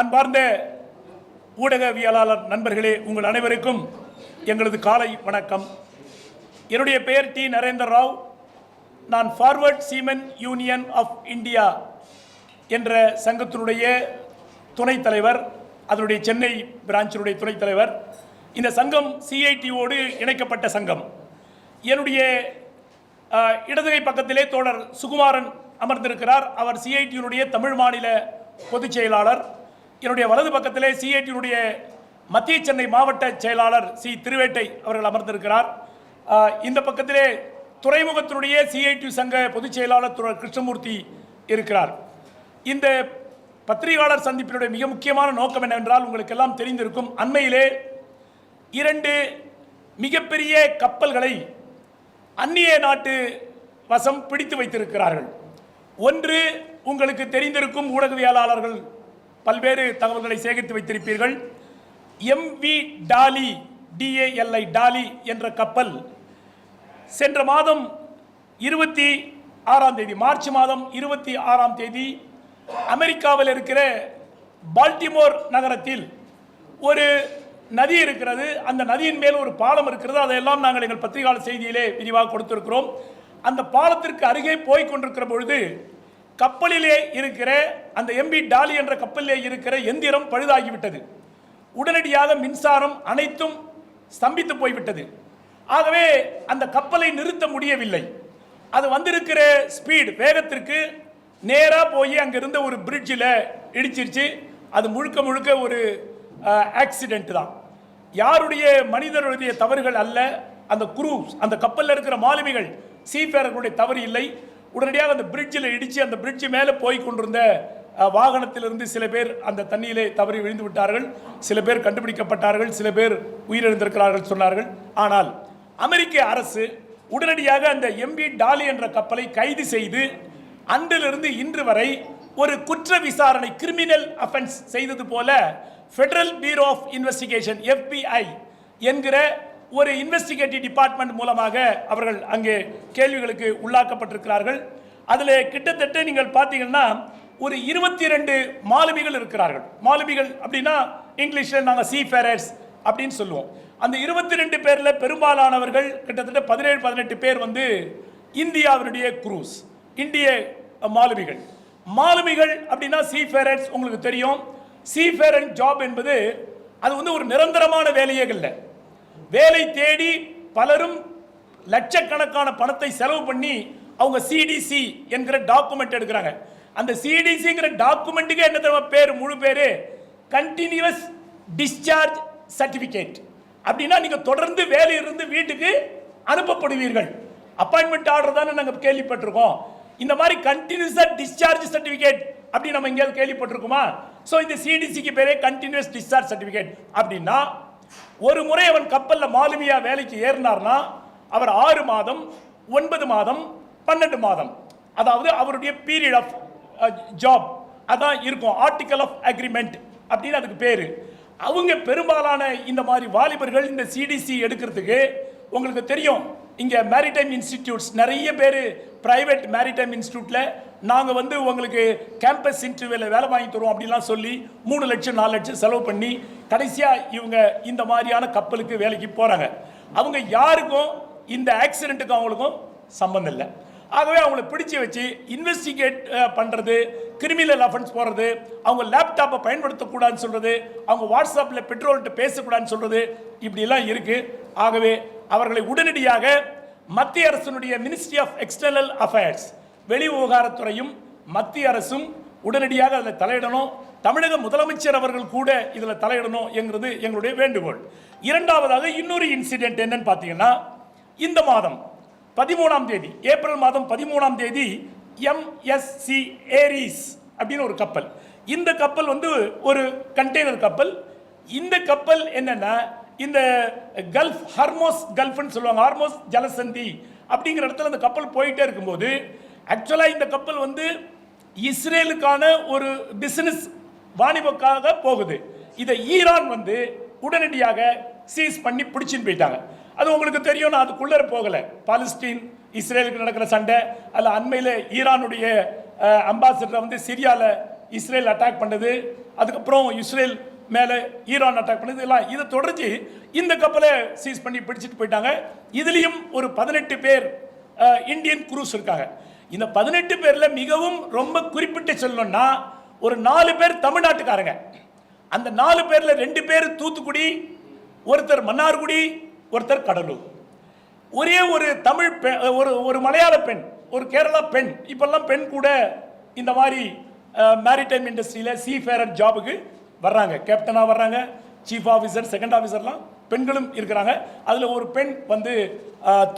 அன்பார்ந்த ஊடகவியலாளர் நண்பர்களே உங்கள் அனைவருக்கும் எங்களது காலை வணக்கம். என்னுடைய பெயர் டி. நரேந்திர ராவ். நான் forward seamen union of India என்ற சங்கத்தினுடைய துணைத் தலைவர் அதனுடைய சென்னை பிரான்ச்சினுடைய துணைத் தலைவர். இந்த சங்கம் சிஐடியோடு இணைக்கப்பட்ட சங்கம். என்னுடைய இடதுகை பக்கத்திலே தோழர் சுகுமாரன் அமர்ந்திருக்கிறார். அவர் சிஐடியினுடைய தமிழ் மாநில பொதுச் செயலாளர். என்னுடைய வலது பக்கத்திலே சிஐடியுடைய மத்திய சென்னை மாவட்ட செயலாளர் சி திருவேட்டை அவர்கள் அமர்ந்திருக்கிறார். இந்த பக்கத்திலே துறைமுகத்தினுடைய சிஐடி சங்க பொதுச் செயலாளர் தோழர் கிருஷ்ணமூர்த்தி இருக்கிறார். இந்த பத்திரிகையாளர் சந்திப்பினுடைய மிக முக்கியமான நோக்கம் என்னவென்றால் உங்களுக்கு எல்லாம் தெரிந்திருக்கும் அண்மையிலே இரண்டு மிகப்பெரிய கப்பல்களை அந்நிய நாட்டு வசம் பிடித்து வைத்திருக்கிறார்கள். ஒன்று உங்களுக்கு தெரிந்திருக்கும் ஊடகவியலாளர்கள் பல்வேறு தகவல்களை சேகரித்து வைத்திருப்பீர்கள். எம்வி டாலி டிஏஎல்ஐ டாலி என்ற கப்பல் சென்ற மாதம் இருபத்தி ஆறாம் தேதி மார்ச் மாதம் இருபத்தி ஆறாம் தேதி அமெரிக்காவில் இருக்கிற பால்டிமோர் நகரத்தில் ஒரு நதி இருக்கிறது. அந்த நதியின் மேல் ஒரு பாலம் இருக்கிறது. அதையெல்லாம் நாங்கள் எங்கள் பத்திரிகையாளர் செய்தியிலே விரிவாக கொடுத்திருக்கிறோம். அந்த பாலத்திற்கு அருகே போய் கொண்டிருக்கிற பொழுது கப்பலிலே இருக்கிற அந்த எம்பி டாலி என்ற கப்பலிலே இருக்கிற எந்திரம் பழுதாகிவிட்டது. உடனடியாக மின்சாரம் அனைத்தும் ஸ்தம்பித்து போய்விட்டது. ஆகவே அந்த கப்பலை நிறுத்த முடியவில்லை. அது வந்திருக்கிற ஸ்பீடு வேகத்திற்கு நேராக போய் அங்கே இருந்த ஒரு பிரிட்ஜில் இடிச்சிருச்சு. அது முழுக்க முழுக்க ஒரு ஆக்சிடென்ட் தான். யாருடைய மனிதருடைய தவறுகள் அல்ல. அந்த குரூஸ் அந்த கப்பலில் இருக்கிற மாலுமிகள் சீஃபேரர்களுடைய தவறு இல்லை. உடனடியாக அந்த பிரிட்ஜில் இடித்து அந்த பிரிட்ஜ் மேலே போய் கொண்டிருந்த வாகனத்திலிருந்து சில பேர் அந்த தண்ணியிலே தவறி விழுந்து விட்டார்கள். சில பேர் கண்டுபிடிக்கப்பட்டார்கள். சில பேர் உயிரிழந்திருக்கிறார்கள் சொன்னார்கள். ஆனால் அமெரிக்க அரசு உடனடியாக அந்த எம்பி டாலி என்ற கப்பலை கைது செய்து அன்றிலிருந்து இன்று வரை ஒரு குற்ற விசாரணை கிரிமினல் அஃபென்ஸ் செய்தது போல Federal Bureau of Investigation FBI என்கிற ஒரு இன்வெஸ்டிகேட்டிவ் டிபார்ட்மெண்ட் மூலமாக அவர்கள் அங்கே கேள்விகளுக்கு உள்ளாக்கப்பட்டிருக்கிறார்கள். அதில் கிட்டத்தட்ட நீங்கள் பார்த்தீங்கன்னா ஒரு இருபத்தி ரெண்டு மாலுமிகள் இருக்கிறார்கள். மாலுமிகள் அப்படின்னா இங்கிலீஷில் நாங்கள் சீ ஃபேரர்ஸ் அப்படின்னு சொல்லுவோம். அந்த இருபத்தி ரெண்டு பேரில் பெரும்பாலானவர்கள் கிட்டத்தட்ட பதினேழு பதினெட்டு பேர் வந்து இந்தியாவினுடைய குரூஸ் இந்திய மாலுமிகள். மாலுமிகள் அப்படின்னா சீஃபேரர்ஸ் உங்களுக்கு தெரியும். சீஃபேரன் ஜாப் என்பது அது வந்து ஒரு நிரந்தரமான வேலையே இல்லை. வேலை தேடி பலரும் லட்சக்கணக்கான பணத்தை செலவு பண்ணி அவங்க சிடிசி என்கிற டாக்குமெண்ட் எடுக்கிறாங்க. அந்த சிடிசிங்கிற டாக்குமெண்ட்டுக்கு என்ன தெரியுமா பேர்? முழு பேர் கண்டினியூஸ் டிஸ்சார்ஜ் சர்டிஃபிகேட் அப்படின்னா நீங்கள் தொடர்ந்து வேலையிலிருந்து வீட்டுக்கு அனுப்பப்படுவீர்கள். அப்பாயின்மெண்ட் ஆர்டர் தானே நாங்கள் கேள்விப்பட்டிருக்கோம். இந்த மாதிரி கண்டினியூஸாக டிஸ்சார்ஜ் சர்டிஃபிகேட் அப்படி நம்ம எங்கேயாவது கேள்விப்பட்டிருக்குமா? ஸோ இந்த சிடிசிக்கு பேரே கண்டினியூஸ் டிஸ்சார்ஜ் சர்டிஃபிகேட் அப்படின்னா ஒரு முறை அவன் கப்பலில் மாலுமியா வேலைக்கு ஏறினார்னா அவர் ஆறு மாதம் ஒன்பது மாதம் பன்னெண்டு மாதம். அதாவது அவருடைய பீரியட் ஆஃப் ஜாப் அதான் இருக்கும். ஆர்டிக்கல் ஆஃப் அக்ரிமெண்ட் அப்படின்னு அதுக்கு பேர். அவங்க பெரும்பாலான இந்த மாதிரி வாலிபர்கள் இந்த சிடிசி எடுக்கிறதுக்கு உங்களுக்கு தெரியும். இங்கே மேரிடைம் இன்ஸ்டிடியூட்ஸ் நிறைய பேர் பிரைவேட் மேரிடைம் இன்ஸ்டியூட்டில் நாங்கள் வந்து உங்களுக்கு கேம்பஸ் இன்டர்வியூவில் வேலை வாங்கி தருவோம் அப்படிலாம் சொல்லி மூணு லட்சம் நாலு லட்சம் செலவு பண்ணி கடைசியாக இவங்க இந்த மாதிரியான கப்பலுக்கு வேலைக்கு போகிறாங்க அவங்க யாருக்கும் இந்த ஆக்சிடென்ட்டுக்கும் அவங்களுக்கும் சம்மந்தம் இல்லை. ஆகவே அவங்கள பிடிச்சி வச்சு இன்வெஸ்டிகேட் பண்ணுறது கிரிமினல் அஃபென்ஸ் போடுறது அவங்க லேப்டாப்பை பயன்படுத்தக்கூடாதுன்னு சொல்கிறது அவங்க வாட்ஸ்அப்பில் பெட்ரோல்கிட்ட பேசக்கூடாதுன்னு சொல்கிறது இப்படிலாம் இருக்குது ஆகவே அவர்களை உடனடியாக மத்திய அரசினுடைய மினிஸ்ட்ரி ஆஃப் எக்ஸ்டர்னல் அஃபேர்ஸ் வெளி விவகாரத்துறையும் மத்திய அரசும் உடனடியாக அதில் தலையிடணும். தமிழக முதலமைச்சர் அவர்கள் கூட இதில் தலையிடணும் என்கிறது எங்களுடைய வேண்டுகோள். இரண்டாவதாக இன்னொரு இன்சிடென்ட் என்னன்னு பார்த்தீங்கன்னா இந்த மாதம் பதிமூணாம் தேதி ஏப்ரல் மாதம் பதிமூணாம் தேதி எம்எஸ்சி ஏரிஸ் அப்படின்னு ஒரு கப்பல். இந்த கப்பல் வந்து ஒரு கண்டெய்னர் கப்பல். இந்த கப்பல் என்னென்னா இந்த கல்ஃப் ஹர்மோஸ் கல்ஃப்னு சொல்லுவாங்க ஹார்மோஸ் ஜலசந்தி அப்படிங்கிற இடத்துல அந்த கப்பல் போயிட்டே இருக்கும்போது ஆக்சுவலாக இந்த கப்பல் வந்து இஸ்ரேலுக்கான ஒரு பிஸ்னஸ் வாணிபக்காக போகுது. இதை ஈரான் வந்து உடனடியாக சீஸ் பண்ணி பிடிச்சின்னு போயிட்டாங்க. அது உங்களுக்கு தெரியும் நான் அதுக்குள்ளே போகலை. பாலஸ்தீன் இஸ்ரேலுக்கு நடக்கிற சண்டை அதில் அண்மையில் ஈரானுடைய அம்பாசிடரை வந்து சிரியாவில் இஸ்ரேல் அட்டாக் பண்ணது. அதுக்கப்புறம் இஸ்ரேல் மேலே ஈரான் அட்டாக் பண்ணது. எல்லாம் இதை தொடர்ந்து இந்த கப்பலை சீஸ் பண்ணி பிடிச்சிட்டு போயிட்டாங்க. இதுலேயும் ஒரு பதினெட்டு பேர் இந்தியன் குரூஸ் இருக்காங்க. இந்த பதினெட்டு பேரில் மிகவும் ரொம்ப குறிப்பிட்டு சொல்லணும்னா ஒரு நாலு பேர் தமிழ்நாட்டுக்காரங்க. அந்த நாலு பேரில் ரெண்டு பேர் தூத்துக்குடி ஒருத்தர் மன்னார்குடி ஒருத்தர் கடலூர். ஒரே ஒரு தமிழ் பெண் ஒரு ஒரு மலையாள பெண் ஒரு கேரளா பெண் இப்பெல்லாம் பெண் கூட இந்த மாதிரி மேரிடைம் இண்டஸ்ட்ரியில் சீஃபேரர் ஜாபுக்கு வர்றாங்க. கேப்டனாக வர்றாங்க சீஃப் ஆஃபீஸர் செகண்ட் ஆஃபீஸர்லாம் பெண்களும் இருக்கிறாங்க. அதில் ஒரு பெண் வந்து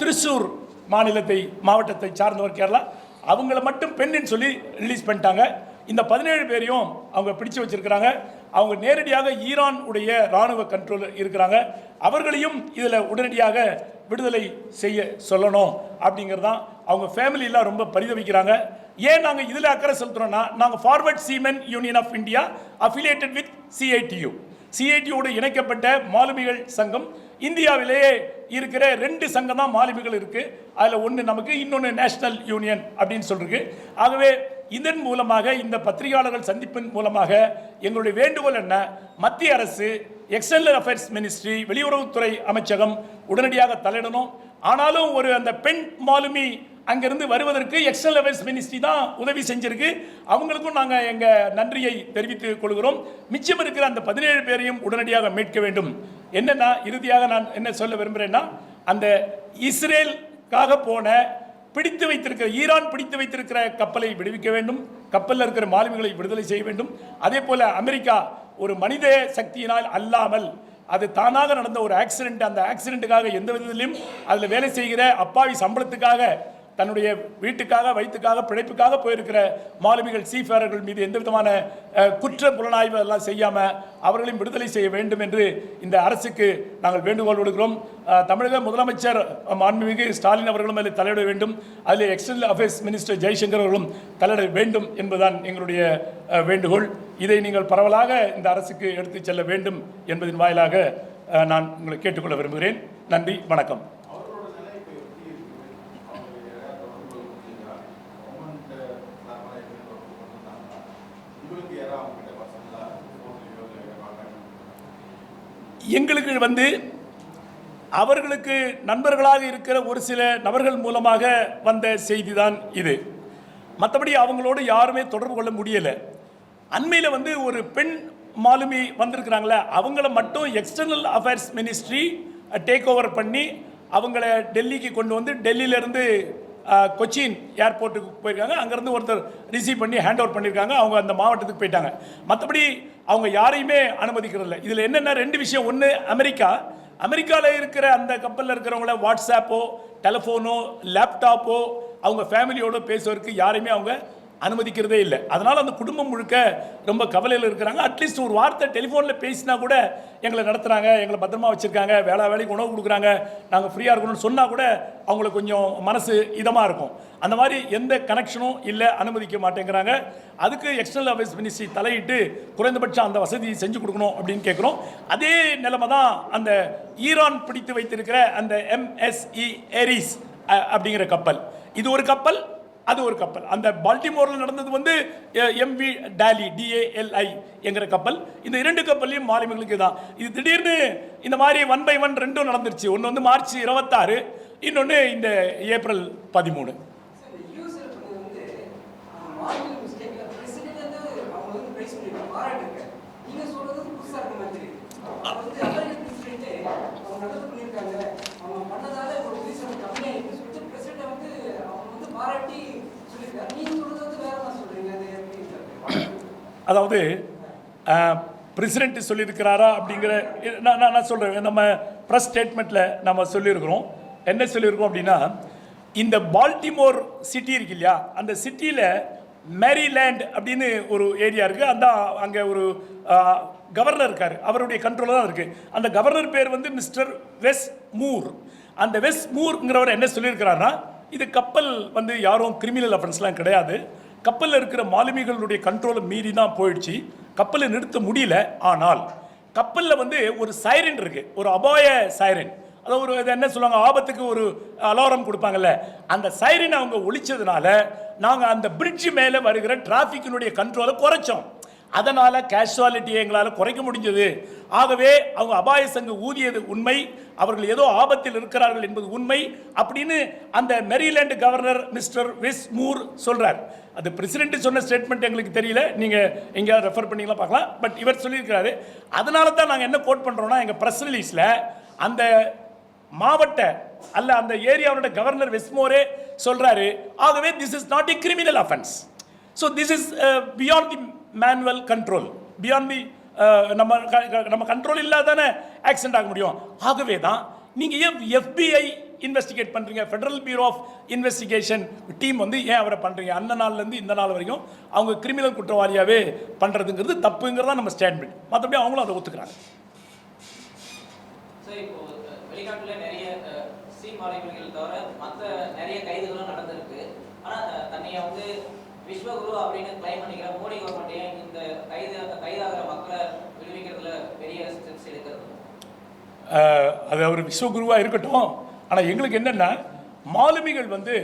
திருச்சூர் மாநிலத்தை மாவட்டத்தை சார்ந்தவர் கேரளா அவங்கள மட்டும் பெண்ணுன்னு சொல்லி ரிலீஸ் பண்ணிட்டாங்க. இந்த பதினேழு பேரையும் அவங்க பிடிச்சு வச்சிருக்கிறாங்க. அவங்க நேரடியாக ஈரான் உடைய ராணுவ கண்ட்ரோல் இருக்கிறாங்க. அவர்களையும் இதில் உடனடியாக விடுதலை செய்ய சொல்லணும் அப்படிங்கிறதான் அவங்க ஃபேமிலியெலாம் ரொம்ப பரிதவிக்கிறாங்க. ஏன் நாங்கள் இதில் அக்கறை செலுத்துகிறோன்னா நாங்கள் forward seamen union of India affiliated with CITU சிஐடியோடு இணைக்கப்பட்ட மாலுமிகள் சங்கம் இந்தியாவிலேயே இருக்கிற ரெண்டு சங்கம் தான் மாலுமிகள் இருக்கு. அதில் ஒன்று நமக்கு இன்னொன்று நேஷனல் யூனியன் அப்படின்னு சொல்லிருக்கு. ஆகவே இதன் மூலமாக இந்த பத்திரிகையாளர்கள் சந்திப்பின் மூலமாக எங்களுடைய வேண்டுகோள் என்ன? மத்திய அரசு எக்ஸ்டர்னல் அஃபேர்ஸ் மினிஸ்ட்ரி வெளியுறவுத்துறை அமைச்சகம் உடனடியாக தலையிடணும். ஆனாலும் ஒரு அந்த பெண் மாலுமி அங்கிருந்து வருவதற்கு எக்ஸ்டர்னல் அஃபேர்ஸ் மினிஸ்ட்ரி தான் உதவி செஞ்சிருக்கு. அவங்களுக்கும் நாங்கள் எங்கள் நன்றியை தெரிவித்துக் கொள்கிறோம். மிச்சம் இருக்கிற அந்த பதினேழு பேரையும் உடனடியாக மீட்க வேண்டும். என்னன்னா இறுதியாக நான் என்ன சொல்ல விரும்புகிறேன்னா அந்த இஸ்ரேலுக்காக போன பிடித்து வைத்திருக்கிற ஈரான் பிடித்து வைத்திருக்கிற கப்பலை விடுவிக்க வேண்டும். கப்பலில் இருக்கிற மாலுமிகளை விடுதலை செய்ய வேண்டும். அதே போல் அமெரிக்கா ஒரு மனித சக்தியினால் அல்லாமல் அது தானாக நடந்த ஒரு ஆக்சிடென்ட் அந்த ஆக்சிடென்ட்டுக்காக எந்த விதத்திலையும் அதில் வேலை செய்கிற அப்பாவி சம்பளத்துக்காக தன்னுடைய வீட்டுக்காக வயிற்றுக்காக பிழைப்புக்காக போயிருக்கிற மாலுமிகள் சீஃபேரர்கள் மீது எந்த விதமான குற்ற புலனாய்வு எல்லாம் செய்யாமல் அவர்களையும் விடுதலை செய்ய வேண்டும் என்று இந்த அரசுக்கு நாங்கள் வேண்டுகோள் விடுகிறோம் தமிழக முதலமைச்சர் மாண்புமிகு ஸ்டாலின் அவர்களும் அதில் தலையிட வேண்டும். அதில் எக்ஸ்டர்னல் அஃபேர்ஸ் மினிஸ்டர் ஜெய்சங்கர் அவர்களும் தலையிட வேண்டும் என்பதுதான் எங்களுடைய வேண்டுகோள். இதை நீங்கள் பரவலாக இந்த அரசுக்கு எடுத்துச் செல்ல வேண்டும் என்பதன் வாயிலாக நான் உங்களை கேட்டுக்கொள்ள விரும்புகிறேன். நன்றி வணக்கம். எங்களுக்கு வந்து அவர்களுக்கு நண்பர்களாக இருக்கிற ஒரு சில நபர்கள் மூலமாக வந்த செய்தி தான் இது. மற்றபடி அவங்களோடு யாருமே தொடர்பு கொள்ள முடியலை. அண்மையில் வந்து ஒரு பெண் மாலுமி வந்திருக்கிறாங்களே அவங்கள மட்டும் external affairs ministry take over பண்ணி அவங்கள டெல்லிக்கு கொண்டு வந்து டெல்லியிலேருந்து கொச்சின் ஏர்போர்ட்டுக்கு போயிருக்காங்க. அங்கேருந்து ஒருத்தர் ரிசீவ் பண்ணி ஹேண்ட் ஓவர் பண்ணியிருக்காங்க. அவங்க அந்த மாவட்டத்துக்கு போயிட்டாங்க. மற்றபடி அவங்க யாரையுமே அனுமதிக்கிறதில்ல. இதில் என்னென்ன ரெண்டு விஷயம். ஒன்று அமெரிக்கா. அமெரிக்காவில் இருக்கிற அந்த கப்பலில் இருக்கிறவங்கள வாட்ஸ்அப்போ டெலஃபோனோ லேப்டாப்போ அவங்க ஃபேமிலியோடு பேசுவதற்கு யாரையுமே அவங்க அனுமதிக்கிறதே இல்லை. அதனால் அந்த குடும்பம் முழுக்க ரொம்ப கவலையில் இருக்கிறாங்க. அட்லீஸ்ட் ஒரு வார்த்தை டெலிஃபோனில் பேசினா கூட எங்களை நடத்துகிறாங்க எங்களை பத்திரமா வச்சுருக்காங்க வேலை வேலைக்கு உணவு கொடுக்குறாங்க நாங்கள் ஃப்ரீயாக இருக்கணும்னு சொன்னால் கூட அவங்களுக்கு கொஞ்சம் மனசு இதமாக இருக்கும். அந்த மாதிரி எந்த கனெக்ஷனும் இல்லை அனுமதிக்க மாட்டேங்கிறாங்க. அதுக்கு எக்ஸ்டர்னல் அஃபேர்ஸ் மினிஸ்ட்ரி தலையிட்டு குறைந்தபட்சம் அந்த வசதி செஞ்சு கொடுக்கணும் அப்படின்னு கேட்குறோம் அதே நிலைமை தான் அந்த ஈரான் பிடித்து வைத்திருக்கிற அந்த எம்எஸ்இ ஏரிஸ் அப்படிங்கிற கப்பல். இது ஒரு கப்பல் அது ஒரு கப்பல். அந்த பால்டிமோரில் நடந்தது வந்து எம்வி டாலி டிஏஎல்ஐ என்கிற கப்பல். இந்த இரண்டு கப்பல்லையும் மாலுமிகளுக்கு தான். இது திடீர்னு இந்த மாதிரி ஒன் பை ஒன் ரெண்டும் நடந்துருச்சு. ஒன்று வந்து மார்ச் இருபத்தாறு இன்னொன்று இந்த ஏப்ரல் பதிமூணு சார், இந்த US ல பண்ணது வந்து, ஆஹ், marginal mistake ல president வந்து அவங்க வந்து praise பண்ணிருக்காங்க, பாராட்டிருக்காங்க. நீங்க சொல்றது வந்து புதுசா இருக்க மாதிரி தெரியுது. அது வந்து American president அவங்க நல்லது பண்ணிருக்காங்க, அவங்க பண்ணதால ஒரு reason கம்மியாயிருக்கு சொல்லிட்டு president வந்து அவங்க வந்து பாராட்டி சொல்லியிருக்காரு. நீங்க சொல்றது வந்து வேற மாதிரி சொல்றீங்க. அது எப்படி சார்? அதாவது பிரசிடென்ட் சொல்லியிருக்கிறாரா அப்படிங்கிற நான் நான் நான் சொல்கிறேன் நம்ம ப்ரெஸ் ஸ்டேட்மெண்ட்டில் நம்ம சொல்லியிருக்கிறோம். என்ன சொல்லியிருக்கோம் அப்படின்னா இந்த பால்டிமோர் சிட்டி இருக்கு இல்லையா? அந்த சிட்டியில் மேரிலேண்ட் அப்படின்னு ஒரு ஏரியா இருக்குது அந்த அங்கே ஒரு கவர்னர் இருக்கார். அவருடைய கண்ட்ரோலில் தான் இருக்குது அந்த கவர்னர் பேர் வந்து மிஸ்டர் வெஸ் மூர் அந்த வெஸ் மூர்ங்கிறவர் என்ன சொல்லியிருக்கிறாருன்னா இது கப்பல் வந்து யாரும் கிரிமினல் அஃபென்ஸ்லாம் கிடையாது. கப்பலில் இருக்கிற மாலுமிகளுடைய கண்ட்ரோலை மீறி தான் போயிடுச்சு. கப்பலை நிறுத்த முடியல ஆனால் கப்பலில் வந்து ஒரு சைரன் இருக்குது ஒரு அபாய சைரன் அதாவது ஒரு இது என்ன சொல்லுவாங்க? ஆபத்துக்கு ஒரு அலாரம் கொடுப்பாங்கல்ல. அந்த சைரன் அவங்க ஒழிச்சதுனால நாங்கள் அந்த பிரிட்ஜ் மேலே வருகிற டிராஃபிக்கினுடைய கண்ட்ரோலை குறைச்சோம். அதனால் கேஷுவாலிட்டியை எங்களால் குறைக்க முடிஞ்சது. ஆகவே அவங்க அபாய சங்கு ஊதியது உண்மை. அவர்கள் ஏதோ ஆபத்தில் இருக்கிறார்கள் என்பது உண்மை. அப்படின்னு அந்த Maryland governor mister Wes Moore சொல்கிறார் அது பிரசிடென்ட் சொன்ன ஸ்டேட்மெண்ட் எங்களுக்கு தெரியல. நீங்கள் எங்கேயாவது ரெஃபர் பண்ணிங்களா பார்க்கலாம். பட் இவர் சொல்லியிருக்கிறாரு. அதனால தான் நாங்கள் என்ன கோட் பண்ணுறோம்னா எங்கள் ப்ரெஸ் ரிலீஸில் அந்த மாவட்ட அல்ல அந்த ஏரியாவோட கவர்னர் வெஸ்மோரே சொல்கிறாரு ஆகவே this is not a criminal offence so this is beyond the manual control beyond the நம்ம க- க- நம்ம கண்ட்ரோல் இல்லாதானே ஆக்சிடென்ட் ஆக முடியும். ஆகவே தான் நீங்கள் ஏன் எஃபிஐ இன்வெஸ்டிகேட் பண்ணுறீங்க Federal Bureau of Investigation team வந்து ஏன் அவரை பண்ணுறீங்க அந்த நாள்லேருந்து இந்த நாள் வரைக்கும் அவங்க கிரிமினல் குற்றவாளியாகவே பண்ணுறதுங்கிறது தப்புங்கிறதா நம்ம ஸ்டேட்மெண்ட் மற்றபடி அவங்களும் அதை ஒத்துக்கிறாங்க. நிறைய தவிர மற்ற நிறைய கைதுகளும் நடந்திருக்கு. ஆனால் அஹ், வந்து விஸ்வகுரு அப்படின்னு கிளைம் பண்ணிக்கிற மோடி கவர்மெண்ட்டையும் இந்த கைது கைதாகிற மக்களை விடுவிக்கிறதுல பெரிய ஸ்டெப்ஸ் எடுக்கிறது? அது அவர் விஸ்வகுருவாக இருக்கட்டும். ஆனால் எங்களுக்கு என்னென்னா மாலுமிகள் வந்து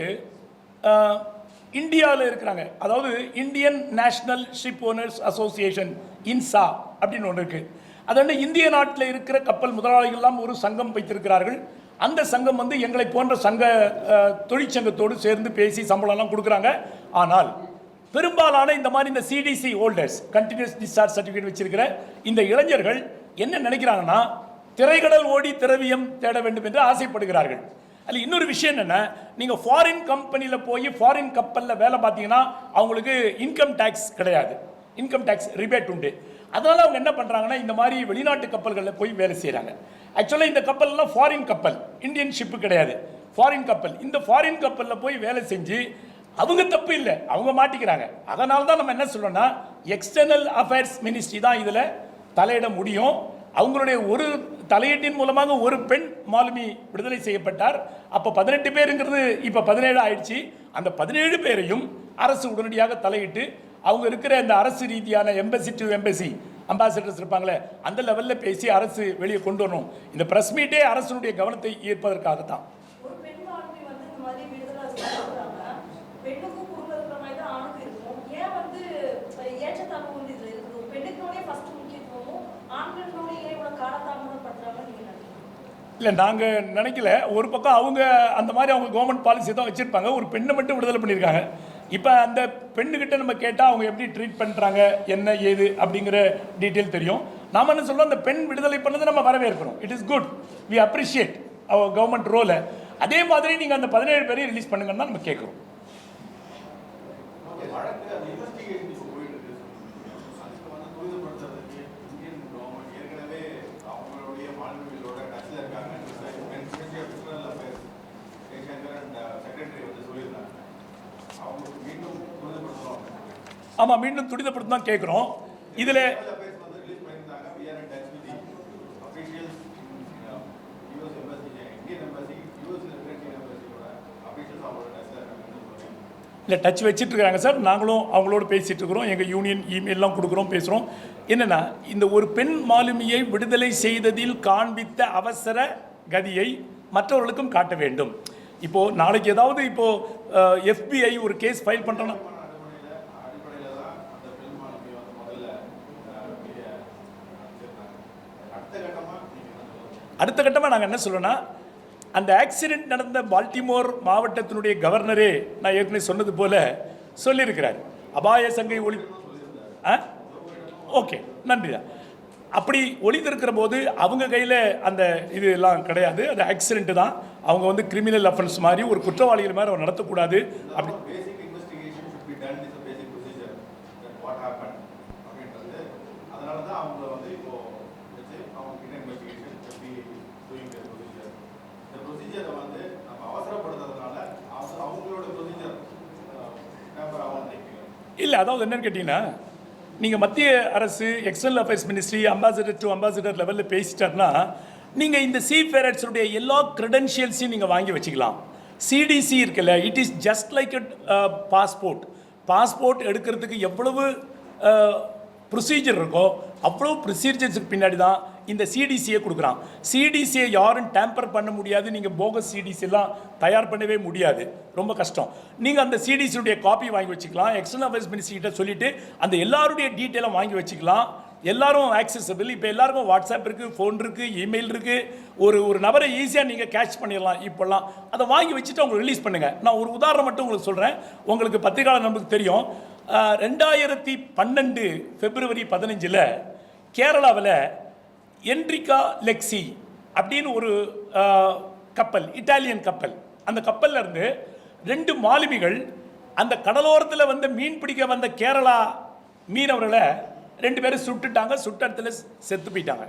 இந்தியாவில் இருக்கிறாங்க. அதாவது Indian national ship owners association INSA அப்படின்னு ஒன்று இருக்குது அது வந்து இந்திய நாட்டில் இருக்கிற கப்பல் முதலாளிகள்லாம் ஒரு சங்கம் வைத்திருக்கிறார்கள். அந்த சங்கம் வந்து எங்களை போன்ற சங்க தொழிற்சங்கத்தோடு சேர்ந்து பேசி சம்பளம்லாம் கொடுக்குறாங்க. ஆனால் பெரும்பாலான இந்த மாதிரி இந்த CDC holders continuous discharge certificate வச்சிருக்கிற இந்த இளைஞர்கள் என்ன நினைக்கிறாங்கன்னா திரைகடல் ஓடி திரவியம் தேட வேண்டும் என்று ஆசைப்படுகிறார்கள். அதில் இன்னொரு விஷயம் என்னென்னா நீங்கள் ஃபாரின் கம்பெனியில் போய் ஃபாரின் கப்பலில் வேலை பார்த்தீங்கன்னா அவங்களுக்கு இன்கம் டேக்ஸ் கிடையாது. இன்கம் டேக்ஸ் ரிபேட் உண்டு. அதனால் அவங்க என்ன பண்ணுறாங்கன்னா இந்த மாதிரி வெளிநாட்டு கப்பல்களில் போய் வேலை செய்கிறாங்க ஆக்சுவலாக இந்த கப்பல்லாம் ஃபாரின் கப்பல் இந்தியன் ஷிப்பு கிடையாது. ஃபாரின் கப்பல் இந்த ஃபாரின் கப்பலில் போய் வேலை செஞ்சு அவங்க தப்பு இல்லை. அவங்க மாட்டிக்கிறாங்க. அதனால தான் நம்ம என்ன சொல்லணும்னா எக்ஸ்டர்னல் அஃபேர்ஸ் மினிஸ்ட்ரி தான் இதில் தலையிட முடியும். அவங்களுடைய ஒரு தலையீட்டின் மூலமாக ஒரு பெண் மாலுமி விடுதலை செய்யப்பட்டார். அப்போ பதினெட்டு பேருங்கிறது இப்போ பதினேழு ஆயிடுச்சு. அந்த பதினேழு பேரையும் அரசு உடனடியாக தலையிட்டு அவங்க இருக்கிற அந்த அரசு ரீதியான எம்பசி டு எம்பசி அம்பாசிடர்ஸ் இருப்பாங்களே அந்த லெவலில் பேசி அரசு வெளியே கொண்டு வரணும். இந்த ப்ரெஸ் மீட்டே அரசனுடைய கவனத்தை ஈர்ப்பதற்காகத்தான் ஒரு பெண் வாழ்க்கை வந்து இந்த மாதிரி விடுதலை சொல்றாங்க பெண்ணுக்கும் குடும்பம் இருக்கிற மாதிரி தான் ஆணுக்கு இருக்கும் ஏன் வந்து அஹ், வந்து இதுல இருக்குது. பெண்ணுக்கோடய ஃபர்ஸ்ட் முக்கியத்துவமும் ஆண்களோட ஏன் இவ்வளவு காலதாமதப்படுத்துறாங்கன்னு நீங்க நினைக்கிறீங்க? இல்லை நாங்கள் நினைக்கல. ஒரு பக்கம் அவங்க அந்த மாதிரி அவங்க கவர்மெண்ட் பாலிசி தான் வச்சுருப்பாங்க. ஒரு பெண்ணை மட்டும் விடுதலை பண்ணியிருக்காங்க இப்போ அந்த பெண்ணுக்கிட்ட நம்ம கேட்டால் அவங்க எப்படி ட்ரீட் பண்ணுறாங்க என்ன ஏது அப்படிங்கிற டீட்டெயில் தெரியும். நாம என்ன சொல்கிறோம் அந்த பெண் விடுதலை பண்ணதை நம்ம வரவேற்கிறோம். It is good we appreciate our government ரோலை அதே மாதிரி நீங்கள் அந்த பதினேழு பேரையும் ரிலீஸ் பண்ணுங்கன்னு தான் நம்ம கேட்குறோம் ஓகே வழக்கு அந்த இன்வெஸ்டிகேஷன் இப்போ போயிட்டு இருக்கு அதுக்கு வந்து துரிதப்படுத்துறதுக்கு இந்தியன் கவர்மெண்ட் ஏற்கனவே அவங்களுடைய மாநிலங்களோட டச்சில் இருக்காங்க ministry of external affairs Jaishankar and secretary வந்து சொல்லியிருந்தாங்க அவங்க மீண்டும் துரிதப்படுத்துவாங்க ஆமாம் மீண்டும் துரிதப்படுத்தி தான் கேட்குறோம் இதில் டச் இல்லை டச் வச்சிட்டு இருக்காங்க சார். நாங்களும் அவங்களோட பேசிட்டு இருக்கிறோம் எங்கள் யூனியன் இமெயிலெலாம் கொடுக்குறோம் பேசுகிறோம் என்னென்னா இந்த ஒரு பெண் மாலுமியை விடுதலை செய்ததில் காண்பித்த அவசர கதியை மற்றவர்களுக்கும் காட்ட வேண்டும். இப்போது நாளைக்கு ஏதாவது இப்போது எஃபிஐ ஒரு கேஸ் ஃபைல் பண்ணுறோன்னா அடிப்படையில் அடிப்படையில் தான் அந்த பெண் மாணவி வந்து முதல்ல அஹ், வெளியே அனுப்பிச்சிருந்தாங்க அடுத்த கட்டமாக நீங்கள் என்ன சொல்லுங்கள் அடுத்த கட்டமாக நாங்கள் என்ன சொல்லணும்னா அந்த ஆக்சிடென்ட் நடந்த பால்டிமோர் மாவட்டத்தினுடைய கவர்னரே நான் ஏற்கனவே சொன்னது போல சொல்லியிருக்கிறார். அபாய சங்கை ஒளி ஆ? ஓகே நன்றி தான் அப்படி ஒளிந்திருக்கிற போது அவங்க கையில் அந்த இது எல்லாம் கிடையாது. அது ஆக்சிடென்ட்டு தான். அவங்க வந்து கிரிமினல் அஃபென்ஸ் மாதிரி ஒரு குற்றவாளிகள் மாதிரி அவர் நடத்தக்கூடாது. அப்படி அதனால தான் அவங்க வந்து இப்போ அவங்க டூயிங் த ப்ரொசீஜர் இந்த ப்ரொசீஜரை வந்து நம்ம அவசரப்படுத்துறதுனால அவங்களோட ப்ரொசீஜர் பேப்பர் ஆகும் நினைக்கிறேன் இல்லை அதாவது என்னன்னு கேட்டிங்கன்னா நீங்கள் மத்திய அரசு external affairs ministry ambassador to ambassador லெவலில் பேசிட்டார்னா நீங்கள் இந்த சி ஃபேரட்ஸுடைய எல்லா க்ரெடென்ஷியல்ஸையும் நீங்கள் வாங்கி வச்சுக்கலாம். சிடிசி இருக்குல்ல it is just like a passport passport எடுக்கிறதுக்கு எவ்வளவு uh, ப்ரொசீஜர் இருக்கோ அவ்வளோ ப்ரொசீஜர்ஸுக்கு பின்னாடி தான் இந்த சிடிசியை கொடுக்குறான். சிடிசியை யாரும் டேம்பர் பண்ண முடியாது. நீங்கள் போகஸ் சிடிசி எல்லாம் தயார் பண்ணவே முடியாது. ரொம்ப கஷ்டம். நீங்கள் அந்த சிடிசியுடைய காப்பி வாங்கி வச்சுக்கலாம். எக்ஸ்டர்னல் அஃபேர்ஸ் மினிஸ்ட்ரி சொல்லிட்டு அந்த எல்லாருடைய டீட்டெயிலும் வாங்கி வச்சுக்கலாம். எல்லாரும் ஆக்சசபிள் இப்போ எல்லாருக்கும் வாட்ஸ்அப் இருக்குது ஃபோன் இருக்குது இமெயில் இருக்குது ஒரு ஒரு நபரை ஈஸியாக நீங்கள் கேட்ச் பண்ணிடலாம் இப்போல்லாம் அதை வாங்கி வச்சுட்டு அவங்களை ரிலீஸ் பண்ணுங்கள் நான் ஒரு உதாரணம் மட்டும் உங்களுக்கு சொல்கிறேன் உங்களுக்கு பத்திரிகையாளர் நமக்கு தெரியும். ரெண்டாயிரத்தி பன்னெண்டு பிப்ரவரி பதினஞ்சில் கேரளாவில் என்ட்ரிகா லெக்ஸி அப்படின்னு ஒரு கப்பல் இட்டாலியன் கப்பல். அந்த கப்பல்ல இருந்து ரெண்டு மாலுமிகள் அந்த கடலோரத்தில் வந்து மீன் பிடிக்க வந்த கேரளா மீனவர்களை ரெண்டு பேரும் சுட்டுட்டாங்க. சுட்டத்தில் செத்து போயிட்டாங்க.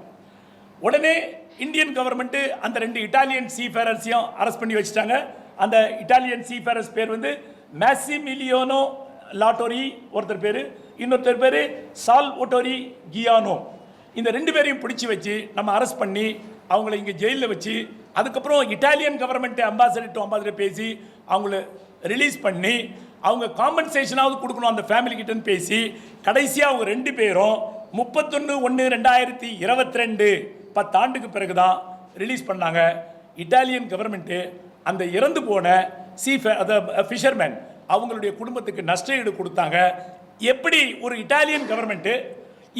உடனே இந்தியன் கவர்மெண்ட்டு அந்த ரெண்டு இட்டாலியன் சீஃபேரர்ஸையும் அரெஸ்ட் பண்ணி வச்சுட்டாங்க. அந்த இட்டாலியன் சீஃபேரர்ஸ் பேர் வந்து மேசிமிலியோனோ லாட்டோரி ஒருத்தர் பேர். இன்னொருத்தர் பேர் சால் ஓட்டோரி கியானோ இந்த ரெண்டு பேரையும் பிடிச்சி வச்சு நம்ம அரெஸ்ட் பண்ணி அவங்கள இங்கே ஜெயிலில் வச்சு அதுக்கப்புறம் Italian government ambassador to ambassador பேசி அவங்கள ரிலீஸ் பண்ணி அவங்க காம்பன்சேஷனாவது கொடுக்கணும் அந்த ஃபேமிலி கிட்டன்னு பேசி கடைசியாக அவங்க ரெண்டு பேரும் முப்பத்தொன்று ஒன்று ரெண்டாயிரத்தி இருபத்தி ரெண்டு பத்தாண்டுக்கு பிறகு தான் ரிலீஸ் பண்ணாங்க. இட்டாலியன் கவர்மெண்ட்டு அந்த இறந்து போன சீ அத ஃபிஷர்மேன் அவங்களுடைய குடும்பத்துக்கு நஷ்டஈடு கொடுத்தாங்க. எப்படி ஒரு இட்டாலியன் கவர்மெண்ட்டு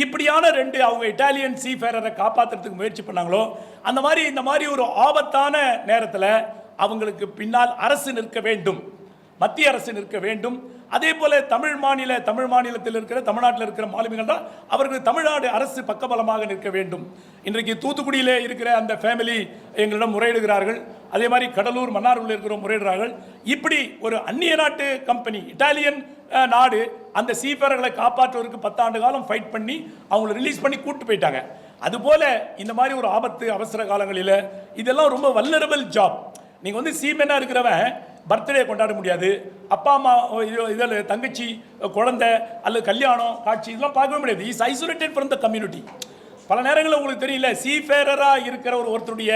இப்படியான ரெண்டு அவங்க இட்டாலியன் சீஃபேரரை காப்பாற்றுறதுக்கு முயற்சி பண்ணாங்களோ அந்த மாதிரி இந்த மாதிரி ஒரு ஆபத்தான நேரத்தில் அவங்களுக்கு பின்னால் அரசு நிற்க வேண்டும். மத்திய அரசு நிற்க வேண்டும். அதே போல தமிழ் மாநில தமிழ் மாநிலத்தில் இருக்கிற தமிழ்நாட்டில் இருக்கிற மாலுமிகள் தான் அவர்கள் தமிழ்நாடு அரசு பக்கபலமாக நிற்க வேண்டும். இன்றைக்கு தூத்துக்குடியிலே இருக்கிற அந்த ஃபேமிலி எங்களிடம் முறையிடுகிறார்கள். அதே மாதிரி கடலூர் மன்னார்குடியில் இருக்கிற முறையிடுறார்கள் இப்படி ஒரு அந்நிய நாட்டு கம்பெனி இட்டாலியன் நாடு அந்த சீஃபர்களை காப்பாற்றுவதற்கு பத்தாண்டு காலம் ஃபைட் பண்ணி அவங்கள ரிலீஸ் பண்ணி கூப்பிட்டு போயிட்டாங்க. அதுபோல் இந்த மாதிரி ஒரு ஆபத்து அவசர காலங்களில் இதெல்லாம் ரொம்ப வல்லரபிள் ஜாப் நீங்கள் வந்து சீமெனாக இருக்கிறவன் பர்த்டே கொண்டாட முடியாது. அப்பா அம்மா இதில் தங்கச்சி குழந்தை அல்லது கல்யாணம் காட்சி இதெல்லாம் பார்க்கவே முடியாது. Is isolated from the community பல நேரங்களில் உங்களுக்கு தெரியல சீஃபேரராக இருக்கிற ஒரு ஒருத்தருடைய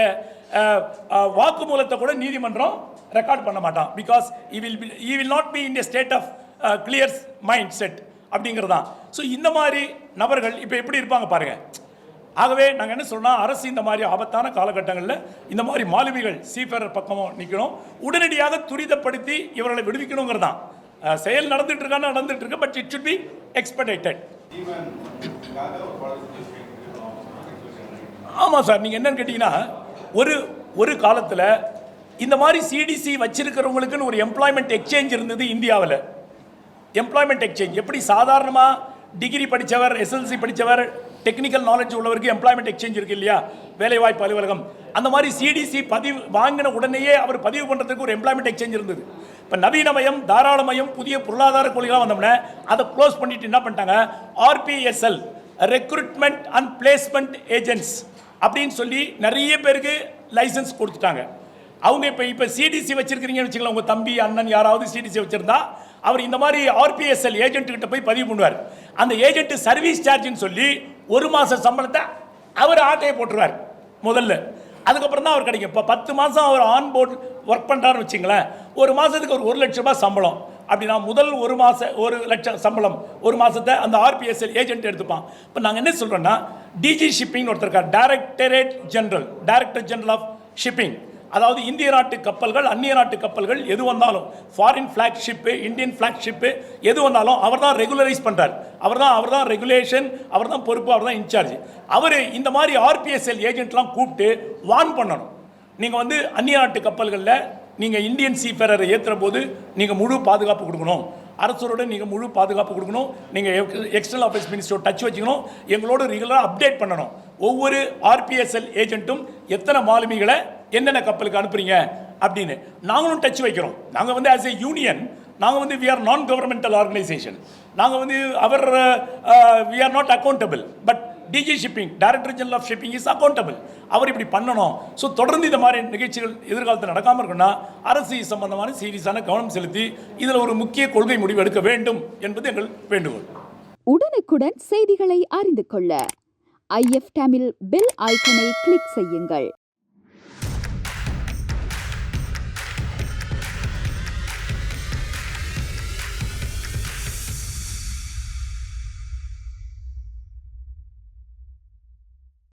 வாக்குமூலத்தை கூட நீதிமன்றம் ரெக்கார்ட் பண்ண மாட்டான். Because he will he will not be in state of Uh, clears mind set அப்படிங்கிறது தான் ஸோ இந்த மாதிரி நபர்கள் இப்போ எப்படி இருப்பாங்க பாருங்கள் ஆகவே நாங்கள் என்ன சொன்னால் அரசு இந்த மாதிரி ஆபத்தான காலகட்டங்களில் இந்த மாதிரி மாலுமிகள் சீஃபேரர் பக்கமும் நிற்கணும் உடனடியாக துரிதப்படுத்தி இவர்களை விடுவிக்கணுங்கிறது தான் uh, செயல் நடந்துட்டு இருக்கான்னு நடந்துட்டு இருக்கு but it should be expected ஆமாம் சார் நீங்கள் என்னன்னு கேட்டிங்கன்னா ஒரு ஒரு காலத்தில் இந்த மாதிரி சிடிசி வச்சிருக்கிறவங்களுக்குன்னு ஒரு எம்ப்ளாய்மெண்ட் எக்ஸ்சேஞ்ச் இருந்தது இந்தியாவில். எம்ப்ளாய்மெண்ட் எக்ஸ்சேஞ்ச் எப்படி சாதாரணமாக டிகிரி படித்தவர் எஸ்எல்சி படித்தவர் டெக்னிக்கல் நாலேஜ் உள்ளவருக்கு எம்ப்ளாய்மெண்ட் எக்ஸ்சேஞ்ச் இருக்கு இல்லையா? வேலைவாய்ப்பு அலுவலகம். அந்த மாதிரி சிடிசி பதிவு வாங்கின உடனேயே அவர் பதிவு பண்ணுறதுக்கு ஒரு எம்ப்ளாய்மெண்ட் எக்ஸ்சேஞ்ச் இருந்தது. இப்போ நவீனமயம் தாராளமயம் புதிய பொருளாதார கொள்கைலாம் வந்தோம்னா அதை க்ளோஸ் பண்ணிட்டு என்ன பண்ணிட்டாங்க? RPSL recruitment and placement agents அப்படின்னு சொல்லி நிறைய பேருக்கு லைசன்ஸ் கொடுத்துட்டாங்க. அவங்க இப்போ இப்போ சிடிசி வச்சுருக்கிறீங்கன்னு வச்சுக்கலாம் உங்கள் தம்பி அண்ணன் யாராவது சிடிசி வச்சுருந்தா அவர் இந்த மாதிரி ஆர்பிஎஸ்எல் ஏஜென்ட் கிட்ட போய் பதிவு பண்ணுவார். அந்த ஏஜென்ட் சர்வீஸ் சார்ஜ்னு சொல்லி ஒரு மாத சம்பளத்தை அவர் ஆட்டையை போட்டுருவார் முதல்ல. அதுக்கப்புறம் தான் அவர் கிடைக்கும். இப்போ பத்து மாதம் அவர் ஆன் போர்ட் ஒர்க் பண்ணுறாருன்னு வச்சுங்களேன் ஒரு மாதத்துக்கு ஒரு ஒரு லட்ச ரூபாய் சம்பளம். அப்படின்னா முதல் ஒரு மாத ஒரு லட்சம் சம்பளம் ஒரு மாதத்தை அந்த ஆர்பிஎஸ்எல் ஏஜென்ட் எடுத்துப்பான். இப்போ நாங்கள் என்ன சொல்கிறோன்னா டிஜி ஷிப்பிங் ஒருத்தர் இருக்கார். Directorate general director general of shipping அதாவது இந்திய நாட்டு கப்பல்கள் அந்நிய நாட்டு கப்பல்கள் எது வந்தாலும் ஃபாரின் ஃப்ளாக்ஷிப்பு இந்தியன் ஃப்ளாக்ஷிப்பு எது வந்தாலும் அவர் தான் ரெகுலரைஸ் பண்ணுறார் அவர் தான் அவர் தான் ரெகுலேஷன் அவர் தான் பொறுப்பு அவர் தான் இன்சார்ஜ் அவர் இந்த மாதிரி ஆர்பிஎஸ்எல் ஏஜென்ட்லாம் கூப்பிட்டு வார்ன் பண்ணணும். நீங்கள் வந்து அந்நிய நாட்டு கப்பல்களில் நீங்கள் இந்தியன் சீஃபேரரை ஏற்றுற போது நீங்கள் முழு பாதுகாப்பு கொடுக்கணும். அரசரோட நீங்கள் முழு பாதுகாப்பு கொடுக்கணும். நீங்கள் எக்ஸ்டர்னல் ஆஃபீஸ் மினிஸ்டரோட டச் வச்சுக்கணும். எங்களோட ரெகுலராக அப்டேட் பண்ணணும். ஒவ்வொரு ஆர்பிஎஸ்எல் ஏஜென்ட்டும் எத்தனை மாலுமிகளை என்னென்ன கப்பலுக்கு அனுப்புறீங்க அப்படின்னு. நாங்களும் டச் வைக்கிறோம். நாங்கள் வந்து ஆஸ் ஏ யூனியன் நாங்கள் வந்து we are non governmental organisation நாங்கள் வந்து அவர் we are not accountable but DG shipping director general of shipping is accountable அவர் இப்படி பண்ணணும். ஸோ தொடர்ந்து இந்த மாதிரி நிகழ்ச்சிகள் எதிர்காலத்தில் நடக்காமல் இருக்குன்னா அரசு சம்பந்தமான சீரியஸான கவனம் செலுத்தி இதில் ஒரு முக்கிய கொள்கை முடிவு எடுக்க வேண்டும் என்பது எங்கள் வேண்டுகோள். உடனுக்குடன் செய்திகளை அறிந்து கொள்ள. ஐஎஃப் தமிழ் பெல் ஐக்கனை கிளிக் செய்யுங்கள்.